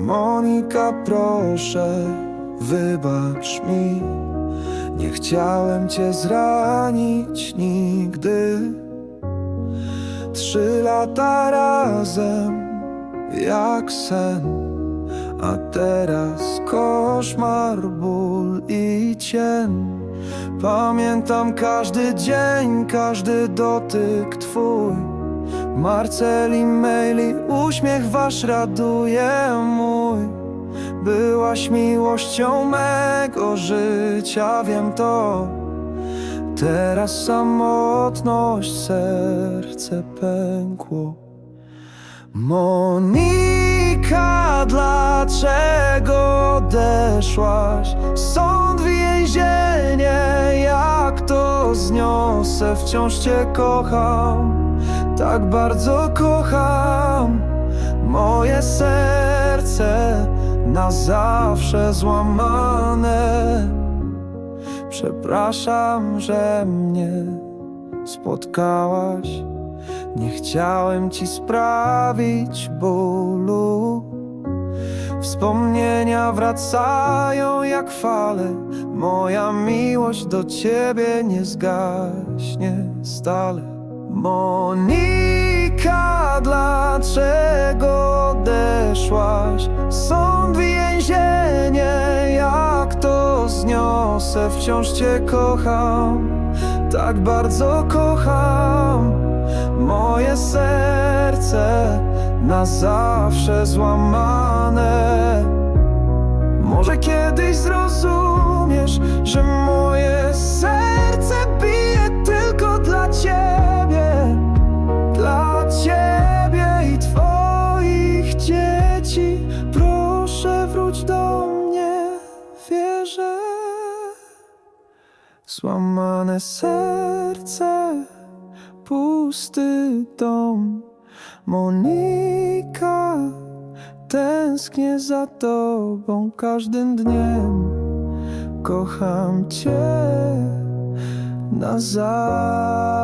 Monika, proszę, wybacz mi. Nie chciałem cię zranić nigdy. Trzy lata razem, jak sen. A teraz koszmar, ból i cień. Pamiętam każdy dzień, każdy dotyk twój. Marceli, maili, uśmiech wasz raduje mój. Byłaś miłością mego życia, wiem to. Teraz samotność, serce pękło. Monika, dlaczego odeszłaś? Sąd, więzienie, jak to zniosę? Wciąż cię kocham, tak bardzo kocham. Moje serce na zawsze złamane. Przepraszam, że mnie spotkałaś. Nie chciałem ci sprawić bólu. Wspomnienia wracają jak fale. Moja miłość do ciebie nie zgaśnie stale. Monika, dlaczego odeszłaś? Sąd, więzienie, jak to zniosę? Wciąż cię kocham, tak bardzo kocham. Moje serce na zawsze złamane. Może kiedyś zrozumiesz, że Złamane serce, pusty dom. Monika, tęsknię za tobą każdym dniem. Kocham cię na zawsze.